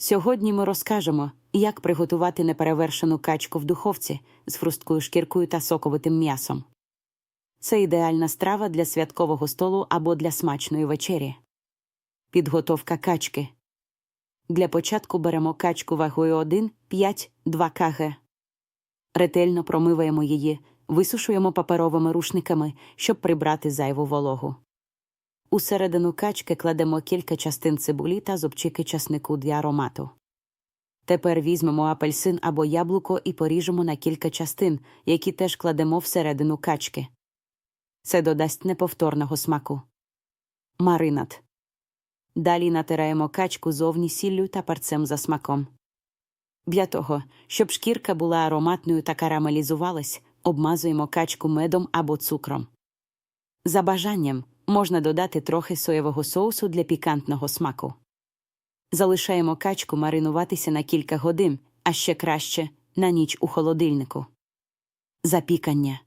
Сьогодні ми розкажемо, як приготувати неперевершену качку в духовці з хрусткою шкіркою та соковитим м'ясом. Це ідеальна страва для святкового столу або для смачної вечері. Підготовка качки. Для початку беремо качку вагою 1, 5, 2 кг. Ретельно промиваємо її, висушуємо паперовими рушниками, щоб прибрати зайву вологу. Усередину качки кладемо кілька частин цибулі та зубчики часнику для аромату. Тепер візьмемо апельсин або яблуко і поріжемо на кілька частин, які теж кладемо всередину качки. Це додасть неповторного смаку. Маринад. Далі натираємо качку зовні сіллю та перцем за смаком. Для того, щоб шкірка була ароматною та карамелізувалась, обмазуємо качку медом або цукром. За бажанням можна додати трохи соєвого соусу для пікантного смаку. Залишаємо качку маринуватися на кілька годин, а ще краще на ніч у холодильнику. Запікання.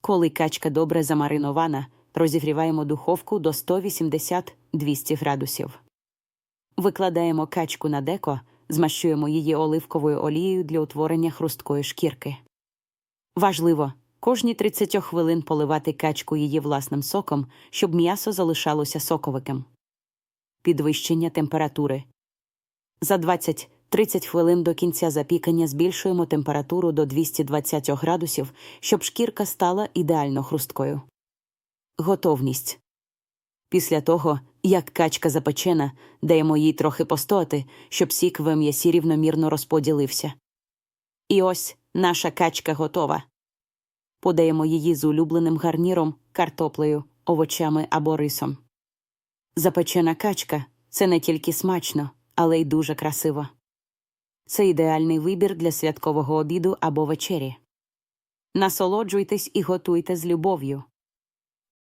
Коли качка добре замаринована, розігріваємо духовку до 180-200 градусів. Викладаємо качку на деко, змащуємо її оливковою олією для утворення хрусткої шкірки. Важливо кожні 30 хвилин поливати качку її власним соком, щоб м'ясо залишалося соковиким. Підвищення температури. За 20-30 хвилин до кінця запікання збільшуємо температуру до 220 градусів, щоб шкірка стала ідеально хрусткою. Готовність. Після того, як качка запечена, даємо їй трохи постояти, щоб сік в м'ясі рівномірно розподілився. І ось наша качка готова. Подаємо її з улюбленим гарніром, картоплею, овочами або рисом. Запечена качка це не тільки смачно, але й дуже красиво. Це ідеальний вибір для святкового обіду або вечері. Насолоджуйтесь і готуйте з любов'ю.